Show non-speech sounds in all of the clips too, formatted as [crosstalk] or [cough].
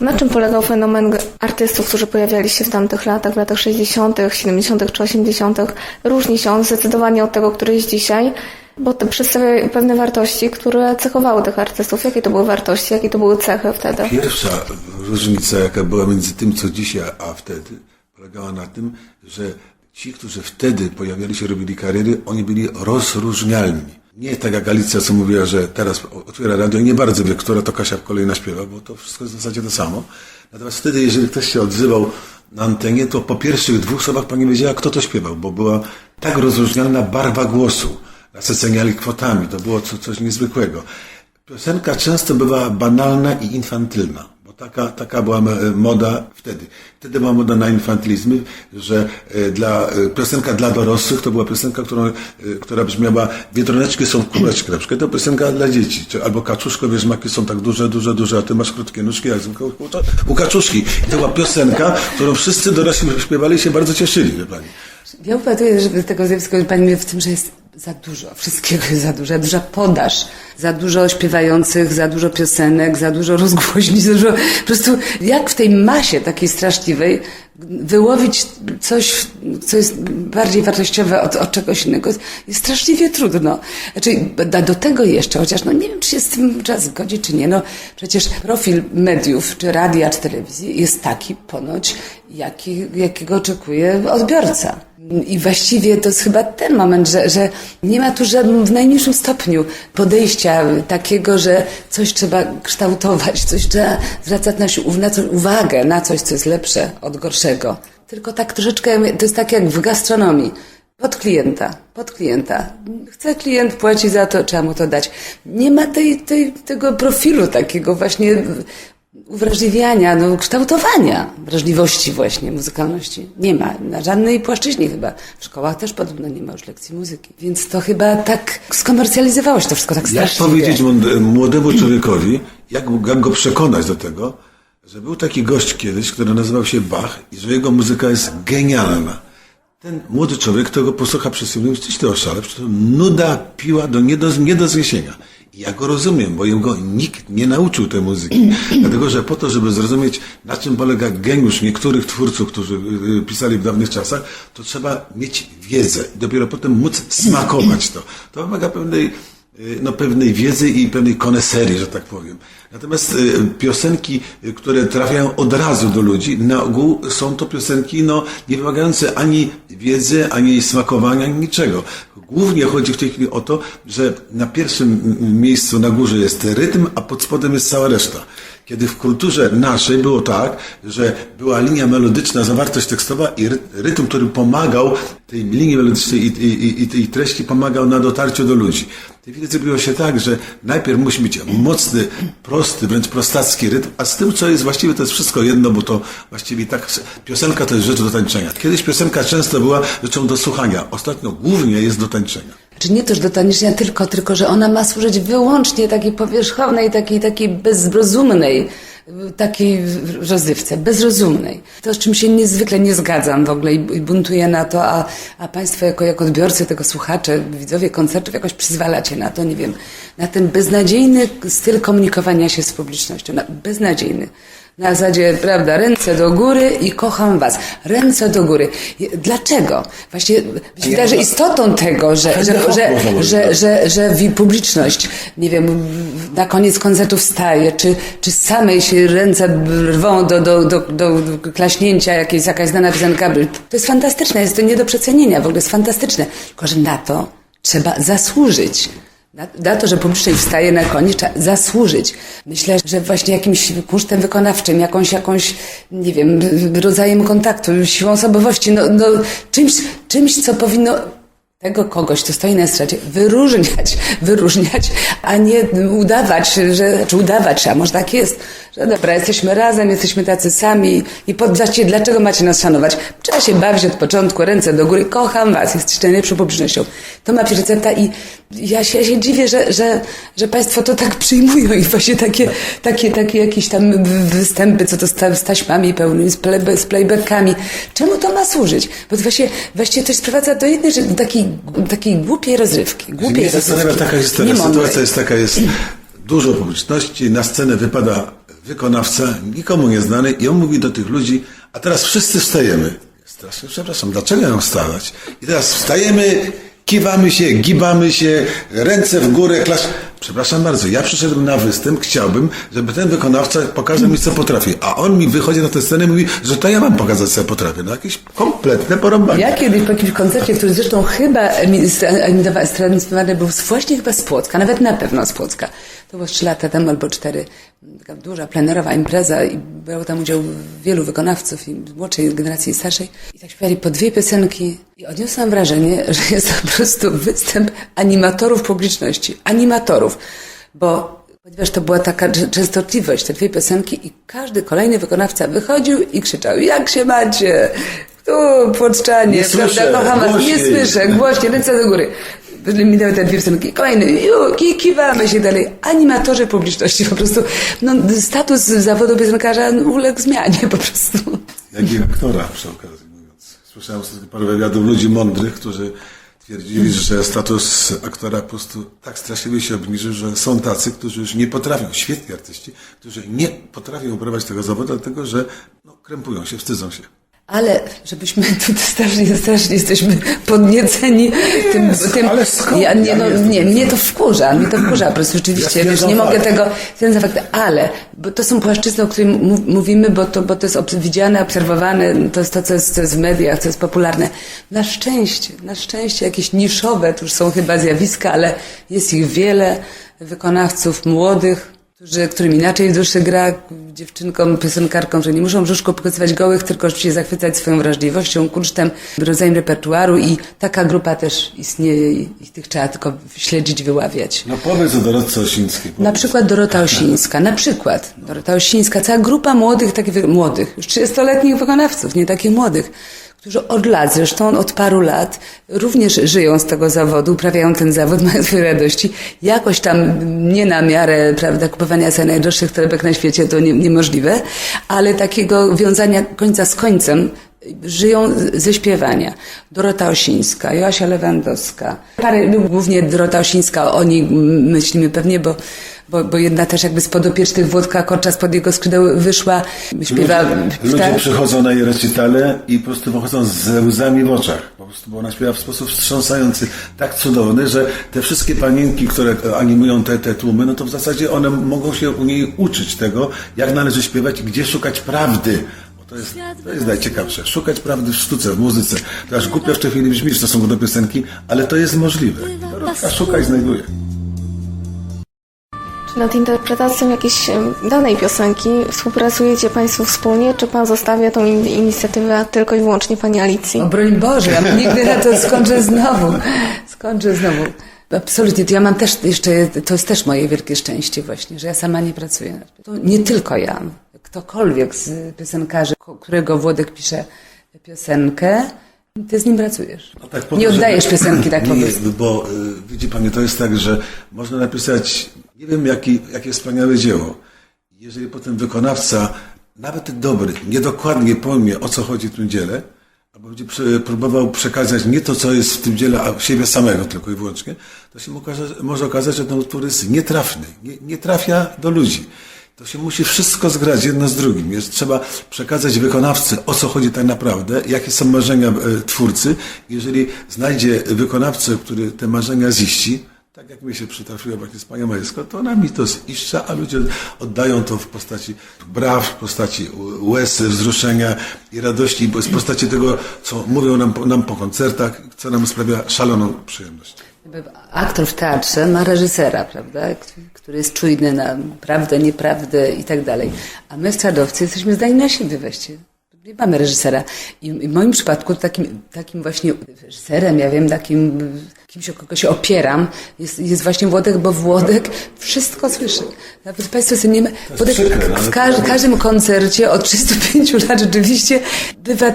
Na czym polegał fenomen artystów, którzy pojawiali się w tamtych latach, w latach 60., 70. czy 80.? Różni się on zdecydowanie od tego, który jest dzisiaj, bo to przedstawia pewne wartości, które cechowały tych artystów. Jakie to były wartości, jakie to były cechy wtedy? Pierwsza różnica, jaka była między tym, co dzisiaj, a wtedy, polegała na tym, że ci, którzy wtedy pojawiali się, robili kariery, oni byli rozróżnialni. Nie tak jak Alicja, co mówiła, że teraz otwiera radio i nie bardzo wie, która to Kasia kolejna śpiewa, bo to wszystko jest w zasadzie to samo. Natomiast wtedy, jeżeli ktoś się odzywał na antenie, to po pierwszych dwóch słowach pani wiedziała, kto to śpiewał, bo była tak rozróżnialna barwa głosu. Nas oceniali kwotami, to było co, coś niezwykłego. Piosenka często bywa banalna i infantylna, taka, taka była e, moda wtedy. Wtedy była moda na infantylizmy, że e, dla, e, piosenka dla dorosłych to była piosenka, którą, która brzmiała Biedroneczki są w kuleczkę, na przykład to piosenka dla dzieci, albo Kaczuszko, wiesz, maki są tak duże, duże, duże, a ty masz krótkie nóżki, jak u, Kaczuszki. I to była piosenka, którą wszyscy dorośli śpiewali i się bardzo cieszyli, wie pani. Ja upatruję że tego zjawiska, pani mówi w tym, że jest za dużo, wszystkiego jest za dużo, duża podaż, za dużo śpiewających, za dużo piosenek, za dużo rozgłośni, [laughs] za dużo, po prostu jak w tej masie takiej straszliwej wyłowić coś, co jest bardziej wartościowe od, od czegoś innego, jest straszliwie trudno. Znaczy, do tego jeszcze, chociaż no nie wiem, czy się z tym trzeba zgodzić, czy nie, no przecież profil mediów, czy radia, czy telewizji jest taki ponoć, jaki, jakiego oczekuje odbiorca. I właściwie to jest chyba ten moment, że, że nie ma tu żadnym, w najmniejszym stopniu podejścia takiego, że coś trzeba kształtować, coś trzeba zwracać na, na coś, uwagę na coś, co jest lepsze od gorszego. Tylko tak troszeczkę, to jest tak jak w gastronomii. Pod klienta, pod klienta. Chce klient płaci za to, trzeba mu to dać. Nie ma tej, tej, tego profilu takiego właśnie uwrażliwiania, no, kształtowania wrażliwości właśnie, muzykalności. Nie ma, na żadnej płaszczyźnie chyba. W szkołach też podobno nie ma już lekcji muzyki. Więc to chyba tak skomercjalizowało się to wszystko tak Jak strasznie. powiedzieć młode- młodemu człowiekowi, jak, jak go przekonać do tego, że był taki gość kiedyś, który nazywał się Bach i że jego muzyka jest genialna. Ten młody człowiek, kto go posłucha przez chwilę, coś ty oszale, nuda piła do, nie, do, nie do zniesienia. Ja go rozumiem, bo jego nikt nie nauczył tej muzyki. [clears throat] Dlatego, że po to, żeby zrozumieć, na czym polega geniusz niektórych twórców, którzy y, y, pisali w dawnych czasach, to trzeba mieć wiedzę i dopiero potem móc smakować to. To wymaga pewnej y, no, pewnej wiedzy i pewnej koneserii, że tak powiem. Natomiast y, piosenki, y, które trafiają od razu do ludzi, na ogół są to piosenki no, nie wymagające ani wiedzy, ani smakowania, ani niczego. Głównie chodzi w tej chwili o to, że na pierwszym miejscu na górze jest rytm, a pod spodem jest cała reszta. Kiedy w kulturze naszej było tak, że była linia melodyczna, zawartość tekstowa i ry- rytm, który pomagał tej linii melodycznej i, i, i tej treści pomagał na dotarciu do ludzi. W tej chwili zrobiło się tak, że najpierw musi być mocny, prosty, wręcz prostacki rytm, a z tym, co jest właściwie, to jest wszystko jedno, bo to właściwie tak, piosenka to jest rzecz do tańczenia. Kiedyś piosenka często była rzeczą do słuchania, ostatnio głównie jest do tańczenia. Czy nie też do taniczenia tylko, tylko że ona ma służyć wyłącznie takiej powierzchownej, takiej, takiej bezrozumnej, takiej rozrywce, bezrozumnej. To, z czym się niezwykle nie zgadzam w ogóle i buntuję na to, a, a Państwo jako, jako odbiorcy tego, słuchacze, widzowie koncertów jakoś przyzwalacie na to, nie wiem, na ten beznadziejny styl komunikowania się z publicznością. Na, beznadziejny. Na zasadzie, prawda, ręce do góry i kocham was. Ręce do góry. Dlaczego? Właśnie, wydaje, że istotą tego, że, że, że, że, że, że publiczność, nie wiem, na koniec koncertu wstaje, czy, czy samej się ręce rwą do, do, do, do klaśnięcia, jakieś, jakaś znana piosenka, to jest fantastyczne, jest to nie do przecenienia, w ogóle jest fantastyczne. Tylko, że na to trzeba zasłużyć. Na, to, że publiczność wstaje na koniec, trzeba zasłużyć. Myślę, że właśnie jakimś kunsztem wykonawczym, jakąś, jakąś, nie wiem, rodzajem kontaktu, siłą osobowości, no, no czymś, czymś, co powinno tego kogoś, kto stoi na estradzie, wyróżniać, wyróżniać, a nie udawać, że, czy udawać, a może tak jest, że dobra, jesteśmy razem, jesteśmy tacy sami i po, właściwie dlaczego macie nas szanować? Trzeba się bawić od początku, ręce do góry, kocham was, jesteście najlepszą publicznością. To ma być recepta i ja się, ja się dziwię, że, że, że państwo to tak przyjmują i właśnie takie, takie, takie jakieś tam występy, co to z, ta- z taśmami pełnymi, z, z playbackami. Czemu to ma służyć? Bo to właśnie, właściwie to sprowadza do jednej rzeczy, do takiej, takiej głupiej rozrywki. Głupiej zastanawia rozrywki. taka historia. Sytuacja jest taka, jest dużo publiczności, na scenę wypada wykonawca, nikomu nieznany i on mówi do tych ludzi, a teraz wszyscy wstajemy. Strasznie przepraszam, dlaczego mam wstawać? I teraz wstajemy, kiwamy się, gibamy się, ręce w górę, klasz. Przepraszam bardzo, ja przyszedłem na występ, chciałbym, żeby ten wykonawca pokazał mi, co potrafi. A on mi wychodzi na tę scenę i mówi, że to ja mam pokazać, co potrafię. No jakieś kompletne porąbanie. Ja kiedyś po jakimś koncercie, który zresztą chyba emitowa- transmitowany był właśnie chyba z Płocka, nawet na pewno z Płocka. To było trzy lata temu albo cztery. Taka duża, plenerowa impreza i brało tam udział wielu wykonawców i młodszej generacji i starszej. I tak śpiewali po dwie piosenki i odniosłam wrażenie, [laughs] że jest to po prostu występ animatorów publiczności. Animatorów. Bo Ponieważ to była taka częstotliwość, te dwie piosenki i każdy kolejny wykonawca wychodził i krzyczał, jak się macie? Tu, płoczczanie, Nie prawda, kocham was, nie słyszę, głośnie, ręce do góry. Minęły te dwie piosenki, kolejny, ju, ki, kiwamy się dalej. Animatorzy publiczności, po prostu, no, status zawodu piosenkarza uległ zmianie po prostu. Jak i aktora przy okazji mówiąc. Słyszałem ostatnio parę wywiadów ludzi mądrych, którzy twierdzili, że status aktora po prostu tak straszliwie się obniżył, że są tacy, którzy już nie potrafią, świetni artyści, którzy nie potrafią uprawiać tego zawodu, dlatego że no, krępują się, wstydzą się. Ale żebyśmy [laughs] tutaj strasznie, strasznie jesteśmy podnieceni tym, Jest, tym ale skąd? ja, nie, no, nie mnie to wkurza, mnie to wkurza, po prostu rzeczywiście, Ja nie mogę tego, za fakt, ale, bo to są płaszczyzny, o których mów- mówimy, bo to, bo to jest widziane, obserwowane, to jest to, co jest, co jest w mediach, co jest popularne. Na szczęście, na szczęście jakieś niszowe, to już są chyba zjawiska, ale jest ich wiele, wykonawców młodych, którzy, którym inaczej w duszy gra, dziewczynkom, piosenkarkom, że nie muszą w brzuszku pokazywać gołych, tylko rzeczywiście zachwycać swoją wrażliwością, kunsztem, rodzajem repertuaru i taka grupa też istnieje i tych trzeba tylko śledzić, wyławiać. No powiedz o Dorotce Osińskiej. Na przykład Dorota Osińska, na przykład Dorota Osińska, cała grupa młodych, takich młodych, już 30-letnich wykonawców, nie takich młodych, którzy od lat, zresztą od paru lat, również żyją z tego zawodu, uprawiają ten zawód, [laughs] mają swoje radości, jakoś tam nie na miarę, prawda, kupowania sobie najdroższych torebek na świecie, to nie, niemożliwe, ale takiego wiązania końca z końcem, żyją ze śpiewania. Dorota Osińska, Joasia Lewandowska. Parę, głównie Dorota Osińska, o niej myślimy pewnie, bo, bo, bo jedna też jakby z podopiecznych Włodka Korcza spod jego skrzydeł wyszła, śpiewa... Ludzie, ludzie przychodzą na jej recitale i po prostu wychodzą ze łzami w oczach. Po prostu, bo ona śpiewa w sposób wstrząsający, tak cudowny, że te wszystkie panienki, które animują te, te tłumy, no to w zasadzie one mogą się u niej uczyć tego, jak należy śpiewać i gdzie szukać prawdy. To jest, to jest najciekawsze. Szukać prawdy w sztuce, w muzyce. To aż głupio w tej chwili brzmi w stosunku do piosenki, ale to jest możliwe. Dorotka szuka i znajduje. Czy nad interpretacją jakiejś danej piosenki współpracujecie Państwo wspólnie, czy Pan zostawia tą in- inicjatywę tylko i wyłącznie Pani Alicji? O broń Boże, ja nigdy na to skończę znowu. Skończę znowu. Absolutnie, to ja mam też jeszcze, to jest też moje wielkie szczęście właśnie, że ja sama nie pracuję. To nie tylko ja. Ktokolwiek z piosenkarzy, którego Włodek pisze piosenkę, ty z nim pracujesz. No tak, nie oddajesz piosenki tak po nie, prostu. Bo y, widzi Pani, to jest tak, że można napisać, nie wiem jaki, jakie wspaniałe dzieło. Jeżeli potem wykonawca, nawet dobry, niedokładnie pojmie o co chodzi w tym dziele, albo będzie próbował przekazać nie to, co jest w tym dziele, a siebie samego tylko i wyłącznie, to się okaże, może okazać, że ten utwór jest nietrafny, nie, nie trafia do ludzi. To się musi wszystko zgrać jedno z drugim. Jest trzeba przekazać wykonawcy, o co chodzi tak naprawdę, jakie są marzenia e, twórcy. Jeżeli znajdzie wykonawcę, który te marzenia ziści, tak jak mi się przytrafiło właśnie z Panią Majewską, to ona mi to ziszcza, a ludzie oddają to w postaci braw, w postaci łez, wzruszenia i radości, bo w postaci tego, co mówią nam, nam po koncertach, co nam sprawia szaloną przyjemność. Aktor w teatrze ma reżysera, prawda, który jest czujny na prawdę, nieprawdę i tak dalej. A my, stradowcy, jesteśmy zdani na siebie weźcie. Nie mamy reżysera. I w moim przypadku takim, takim właśnie reżyserem, ja wiem, takim kimś, o kogo się opieram, jest, jest właśnie Włodek, bo Włodek wszystko słyszy. Nawet Państwo sobie nie ma... Włodek no, w każ, każdym koncercie od 35 [laughs] lat rzeczywiście bywa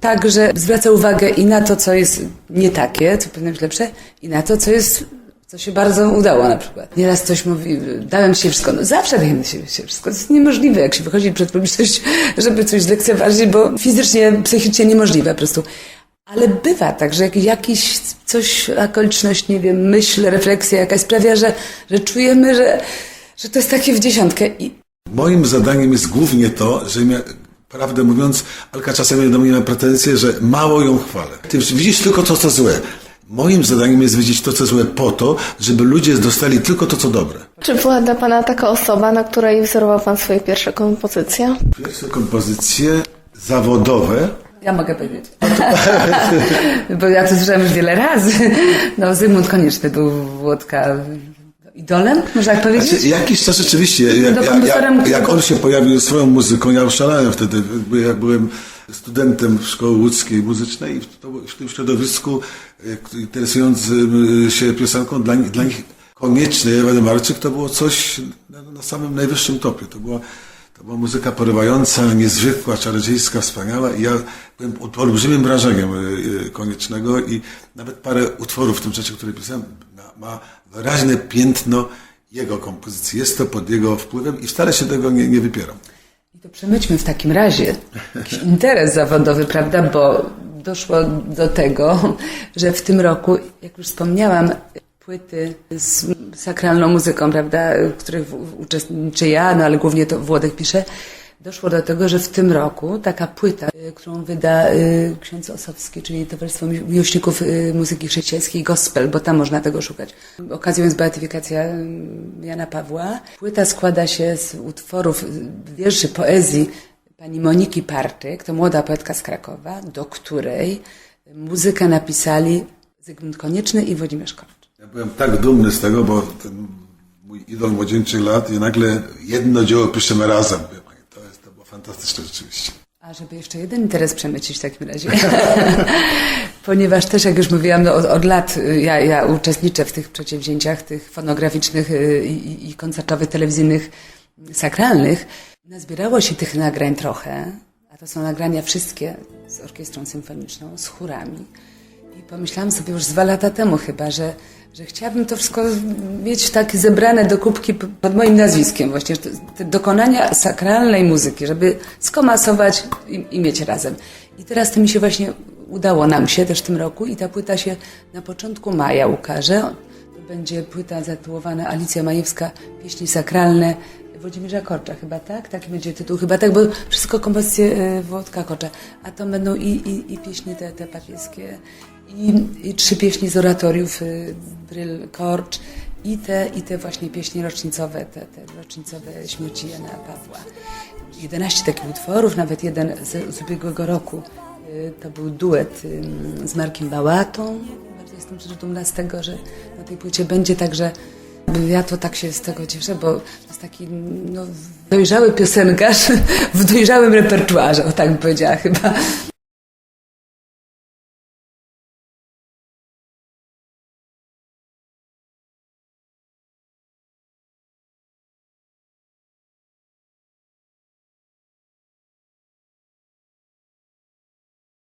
tak, że zwraca uwagę i na to, co jest nie takie, co powinno być lepsze, i na to, co jest, co się bardzo udało na przykład. Nieraz coś mówi, dałem się wszystko. No zawsze dajemy się się wszystko. To jest niemożliwe, jak się wychodzi przed publiczność, żeby coś zlekceważyć, bo fizycznie, psychicznie niemożliwe po prostu. Ale bywa tak, że jak- jakiś coś, okoliczność, nie wiem, myśl, refleksja jakaś sprawia, że, że czujemy, że, że to jest takie w dziesiątkę i Moim zadaniem jest głównie to, że mia, prawdę mówiąc, Alka czasami do mnie ma pretensje, że mało ją chwalę. Ty widzisz tylko to, co złe. Moim zadaniem jest widzieć to, co złe po to, żeby ludzie dostali tylko to, co dobre. Czy była dla Pana taka osoba, na której wzorował Pan swoje pierwsze kompozycje? Pierwsze kompozycje zawodowe Ja mogę powiedzieć. [laughs] Bo ja to słyszałam już wiele razy. No, Zygmunt Konieczny był Włodka idolem, można tak powiedzieć? Znaczy, jakiś czas rzeczywiście, jak, jak, jak, on się pojawił swoją muzyką, ja oszalałem wtedy, jak byłem studentem szkoły łódzkiej muzycznej i w, tym środowisku interesującym się piosenką, dla, nich- dla nich konieczny Ewa Marczyk to było coś na, na samym najwyższym topie. To była, to była muzyka porywająca, niezwykła, czarodziejska, wspaniała i ja byłem pod olbrzymim wrażeniem e, e, koniecznego i nawet parę utworów w tym czasie, które pisałem, ma, wyraźne piętno jego kompozycji. Jest to pod jego wpływem i wcale się tego nie, nie wypieram. I to przemyćmy w takim razie jakiś interes zawodowy, prawda? Bo doszło do tego, że w tym roku, jak już wspomniałam, płyty z sakralną muzyką, prawda, w których uczestniczę ja, no ale głównie to Włodek pisze, doszło do tego, że w tym roku taka płyta, y, którą wyda y, ksiądz Osowski, czyli Towarzystwo Mi- Miłośników y, Muzyki Chrześcijańskiej Gospel, bo tam można tego szukać. Okazją jest beatyfikacja y, Jana Pawła. Płyta składa się z utworów, wierszy, poezji pani Moniki Partyk, to młoda poetka z Krakowa, do której muzykę napisali Zygmunt Konieczny i Włodzimierz Korcz. Ja byłem tak dumny z tego, bo ten mój idol młodzieńczych lat i nagle jedno dzieło piszemy razem. To, jest, to było fantastyczne rzeczywiście. A żeby jeszcze jeden interes przemycić w takim razie. [laughs] Ponieważ też, jak już mówiłam, no, od, od lat y, ja, ja uczestniczę w tych przedsięwzięciach, tych fonograficznych y, i, i koncertowych, telewizyjnych, sakralnych. Nazbierało się tych nagrań trochę, a to są nagrania wszystkie z orkiestrą symfoniczną, z chórami. I pomyślałam sobie już dwa lata temu chyba, że, że chciałabym to wszystko mieć takie zebrane do kubki pod moim nazwiskiem właśnie, te dokonania sakralnej muzyki, żeby skomasować i, i mieć razem. I teraz to mi się właśnie udało nam się też w tym roku i ta płyta się na początku maja ukaże. To będzie płyta zatytułowana Alicja Majewska, pieśni sakralne Włodzimierza Korcza chyba, tak? Taki będzie tytuł chyba, tak, bo wszystko kompozycje e, Włodka Korcza. A to będą i, i, i pieśni te, te papieskie, i, i trzy pieśni z oratoriów y, Bryl Korcz i te, i te właśnie pieśni rocznicowe, te, te rocznicowe śmierci Jana Pawła. 11 takich utworów, nawet jeden z, z ubiegłego roku. Y, To był duet y, z Markiem Bałatą. Bardzo jestem dumna z tego, że na tej płycie będzie także ja to tak się z tego cieszę, bo to jest taki no, dojrzały piosenkarz [laughs] w dojrzałym repertuarze, o tak bym powiedziała chyba.